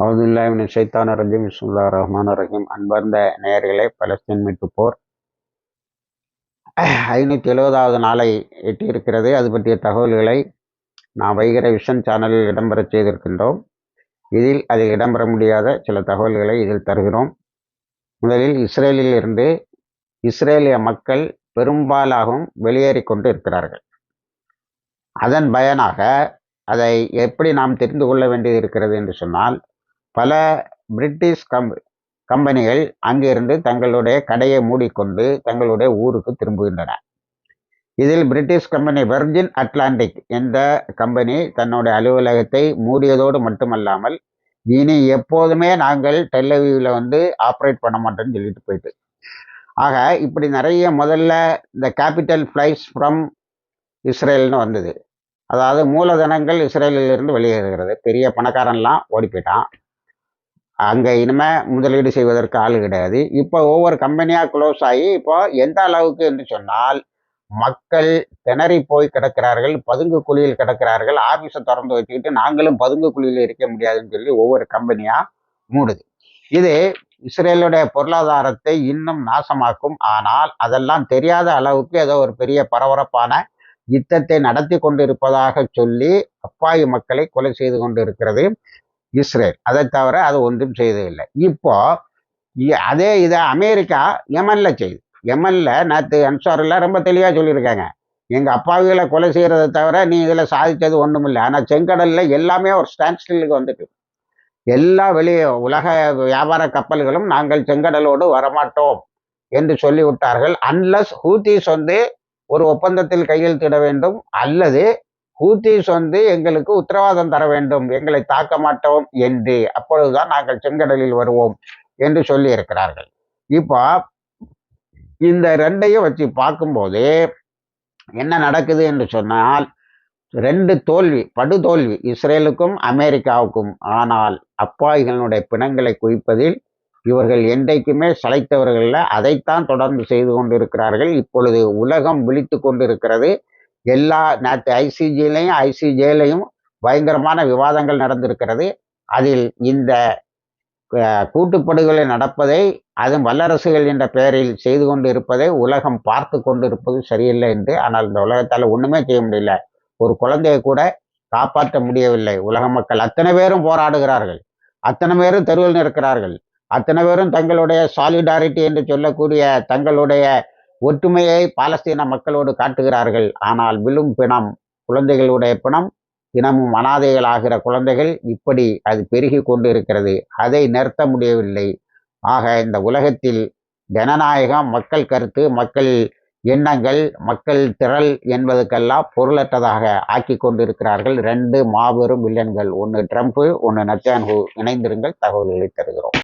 அவதுல்லாவின் சைத்தான ரஜீம். இஸ்முல்லா ரஹ்மான் ரஹீம். அன்பார்ந்த நேயர்களே பலஸ்தீன் மீட்பு போர் ஐநூற்றி எழுபதாவது நாளை எட்டியிருக்கிறது. அது பற்றிய தகவல்களை நான் வைகிற விஷன் சேனலில் இடம்பெற செய்திருக்கின்றோம். இதில் அதில் இடம்பெற முடியாத சில தகவல்களை இதில் தருகிறோம். முதலில் இஸ்ரேலில் இருந்து இஸ்ரேலிய மக்கள் பெரும்பாலாகவும் வெளியேறி கொண்டு இருக்கிறார்கள். அதன் பயனாக அதை எப்படி நாம் தெரிந்து கொள்ள வேண்டியது இருக்கிறது என்று சொன்னால் பல பிரிட்டிஷ் கம் கம்பெனிகள் அங்கிருந்து தங்களுடைய கடையை மூடிக்கொண்டு தங்களுடைய ஊருக்கு திரும்புகின்றன. இதில் பிரிட்டிஷ் கம்பெனி வெர்ஜின் அட்லாண்டிக் என்ற கம்பெனி தன்னுடைய அலுவலகத்தை மூடியதோடு மட்டுமல்லாமல் இனி எப்போதுமே நாங்கள் டெல்லவியில் வந்து ஆப்ரேட் பண்ண மாட்டோம்னு சொல்லிட்டு போயிட்டு. ஆக இப்படி நிறைய முதல்ல இந்த கேபிட்டல் ஃப்ளைஸ் ஃப்ரம் இஸ்ரேல்னு வந்தது. அதாவது மூலதனங்கள் இஸ்ரேலிலிருந்து வெளியேறுகிறது. பெரிய பணக்காரன்லாம் ஓடி போயிட்டான். அங்கே இனிமேல் முதலீடு செய்வதற்கு ஆள் கிடையாது. இப்போ ஒவ்வொரு கம்பெனியாக க்ளோஸ் ஆகி இப்போ எந்த அளவுக்கு என்று சொன்னால் மக்கள் திணறி போய் கிடக்கிறார்கள் பதுங்கு குழியில் கிடக்கிறார்கள் ஆஃபீஸை திறந்து வச்சுக்கிட்டு நாங்களும் பதுங்கு குழியில் இருக்க முடியாதுன்னு சொல்லி ஒவ்வொரு கம்பெனியாக மூடுது. இது இஸ்ரேலுடைய பொருளாதாரத்தை இன்னும் நாசமாக்கும். ஆனால் அதெல்லாம் தெரியாத அளவுக்கு ஏதோ ஒரு பெரிய பரபரப்பான யுத்தத்தை நடத்தி கொண்டிருப்பதாக சொல்லி அப்பாவி மக்களை கொலை செய்து கொண்டு இருக்கிறது இஸ்ரேல். அதை தவிர அது ஒன்றும் செய்ததில்லை இப்போ அதே இதை அமெரிக்கா எமன்ல செய்து. எமன்ல நேற்று அன்சாரில் ரொம்ப தெளிவாக சொல்லியிருக்காங்க. எங்கள் அப்பாவிகளை கொலை செய்கிறத தவிர நீ இதில் சாதித்தது ஒன்றும் இல்லை ஆனால் செங்கடலில் எல்லாமே ஒரு ஸ்டாண்ட் ஸ்டில்லுக்கு வந்துட்டு. எல்லா வெளியே உலக வியாபார கப்பல்களும் நாங்கள் செங்கடலோடு வரமாட்டோம் என்று சொல்லிவிட்டார்கள். அன்லஸ் ஹூத்திஸ் வந்து ஒரு ஒப்பந்தத்தில் கையெழுத்திட வேண்டும். அல்லது ஹூத்திஸ் வந்து எங்களுக்கு உத்தரவாதம் தர வேண்டும். எங்களை தாக்க மாட்டோம் என்று அப்பொழுதுதான் நாங்கள் செங்கடலில் வருவோம் என்று சொல்லி இருக்கிறார்கள் இப்போ இந்த ரெண்டையும் வச்சு பார்க்கும்போது என்ன நடக்குது என்று சொன்னால் ரெண்டு தோல்வி படுதோல்வி இஸ்ரேலுக்கும் அமெரிக்காவுக்கும். ஆனால் அப்பாய்களுடைய பிணங்களை குவிப்பதில் இவர்கள் என்றைக்குமே சளைத்தவர்கள் அதைத்தான் தொடர்ந்து செய்து கொண்டிருக்கிறார்கள். இப்பொழுது உலகம் விழித்து கொண்டிருக்கிறது. எல்லா நேற்று ஐசிஜிலையும் ஐசிஜேலையும் பயங்கரமான விவாதங்கள் நடந்திருக்கிறது. அதில் இந்த கூட்டுப்படுகொலை நடப்பதை அதுவும் வல்லரசுகள் என்ற பெயரில் செய்து கொண்டு இருப்பதை உலகம் பார்த்து கொண்டு இருப்பது சரியில்லை என்று ஆனால் இந்த உலகத்தால் ஒன்றுமே செய்ய முடியல. ஒரு குழந்தையை கூட காப்பாற்ற முடியவில்லை. உலக மக்கள் அத்தனை பேரும் போராடுகிறார்கள். அத்தனை பேரும் தெருவில் நிற்கிறார்கள். அத்தனை பேரும் தங்களுடைய சாலிடாரிட்டி என்று சொல்லக்கூடிய தங்களுடைய ஒற்றுமையை பாலஸ்தீன மக்களோடு காட்டுகிறார்கள். ஆனால் விழும் பிணம் குழந்தைகளுடைய பிணம் தினமும் அனாதைகளாகிற குழந்தைகள் இப்படி அது பெருகி கொண்டு இருக்கிறது அதை நிறுத்த முடியவில்லை. ஆக இந்த உலகத்தில் ஜனநாயகம் மக்கள் கருத்து மக்கள் எண்ணங்கள் மக்கள் திரள் என்பதுக்கெல்லாம் பொருளற்றதாக ஆக்கி கொண்டிருக்கிறார்கள் ரெண்டு மாபெரும் வில்லன்கள். ஒன்று ட்ரம்ப்பு ஒன்று நச்சான்ஹூ இணைந்திருங்கள். தகவல்களை தருகிறோம்.